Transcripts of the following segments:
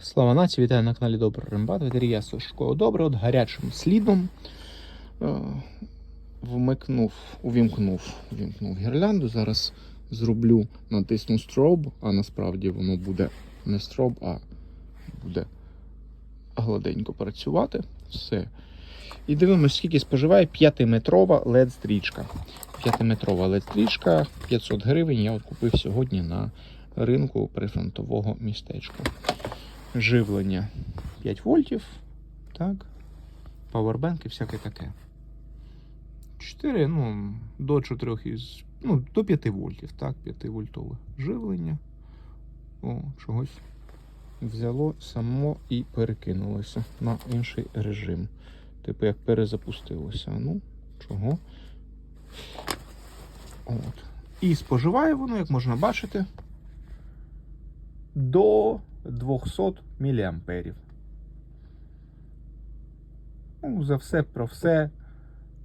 Слава нації, вітаю на каналі Добрий Рембат. Ветерія Сушко Добре, от гарячим слідом е, вмикнув, увімкнув, увімкнув гірлянду. Зараз зроблю, натисну строб, а насправді воно буде не строб, а буде гладенько працювати. Все. І дивимося, скільки споживає 5-метрова LED-стрічка. 5-метрова LED-стрічка 500 гривень. Я от купив сьогодні на ринку прифронтового містечка. Живлення 5 вольтів. Так. Павербенк і всяке таке. 4, ну, до 4 із. Ну, до 5 вольтів, так, 5 вольтове живлення. О, чогось взяло само і перекинулося на інший режим. Типу як перезапустилося. Ну, чого? От. І споживає воно, як можна бачити, до 200 мА. Ну, за все про все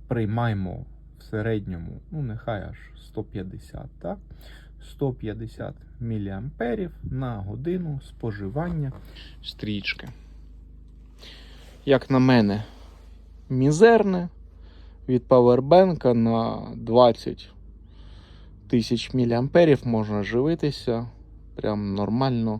приймаємо в середньому, ну, нехай аж 150, так? 150 мА на годину споживання стрічки. Як на мене, мізерне від павербенка на 20 тисяч мА можна живитися прям нормально